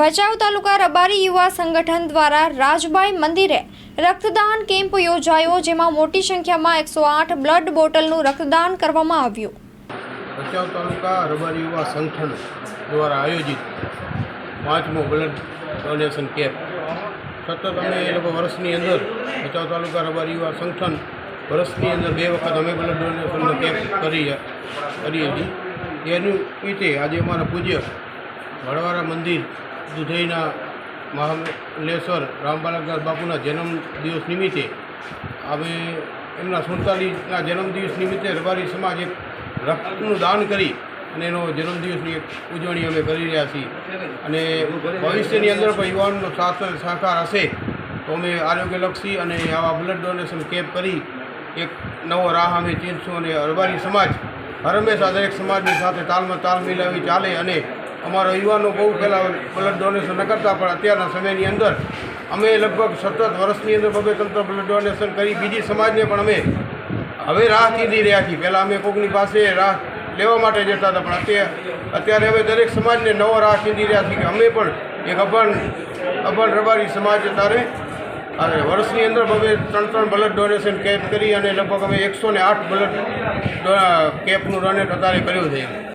ભચાઉ તાલુકા રબારી યુવા સંગઠન દ્વારા રાજભાઈ મંદિરે રક્તદાન કેમ્પ યોજાયો, જેમાં મોટી સંખ્યામાં એકસો આઠ બ્લડ બોટલનું રક્તદાન કરવામાં આવ્યું. ભચાઉ તાલુકા રબારી યુવા સંગઠન દ્વારા આયોજિત પાંચમો બ્લડ ડોનેશન કેમ્પ. સતત અમે એ લોકો વર્ષની અંદર ભચાઉ તાલુકા રબારી યુવા સંગઠન વર્ષની અંદર બે વખત અમે બ્લડ ડોનેશનનો કેમ્પ કરી કરીએ છીએ. એનું રીતે આજે અમારા પૂજ્ય વડવારા મંદિર દુધઈના મહામલેશ્વર રામબાલકદાસ બાપુના જન્મ દિવસ નિમિત્તે અમે એમના સુડતાલીસના જન્મદિવસ નિમિત્તે રબારી સમાજ એક રક્તનું દાન કરી અને એનો જન્મદિવસની એક ઉજવણી અમે કરી રહ્યા છીએ. અને ભવિષ્યની અંદર પણ યુવાનનો સાથ સહકાર હશે તો અમે આરોગ્યલક્ષી અને આવા બ્લડ ડોનેશન કેમ્પ કરી એક નવો રાહ અમે ચીનશું અને રબારી સમાજ હંમેશા દરેક સમાજની સાથે તાલમાં તાલ મિલાવી ચાલે અને અમારા યુવાનો બહુ પહેલાં બ્લડ ડોનેશન ન કરતા, પણ અત્યારના સમયની અંદર અમે લગભગ સતત વર્ષની અંદર બબે તંત્ર બ્લડ ડોનેશન કરી, બીજી સમાજને પણ અમે હવે રાહ ચીંધી રહ્યા છીએ. પહેલાં અમે કોકની પાસે રાહ લેવા માટે જતા હતા, પણ અત્યારે અત્યારે હવે દરેક સમાજને નવો રાહ ચીંધી રહ્યા છીએ કે અમે પણ એક અભણ અભણ રબારી સમાજ તારે અને વર્ષની અંદર અમે ત્રણ ત્રણ બ્લડ ડોનેશન કેમ્પ કરી અને લગભગ અમે એકસો ને આઠ બ્લડ કેમ્પનું ડોનેટ અત્યારે કર્યું છે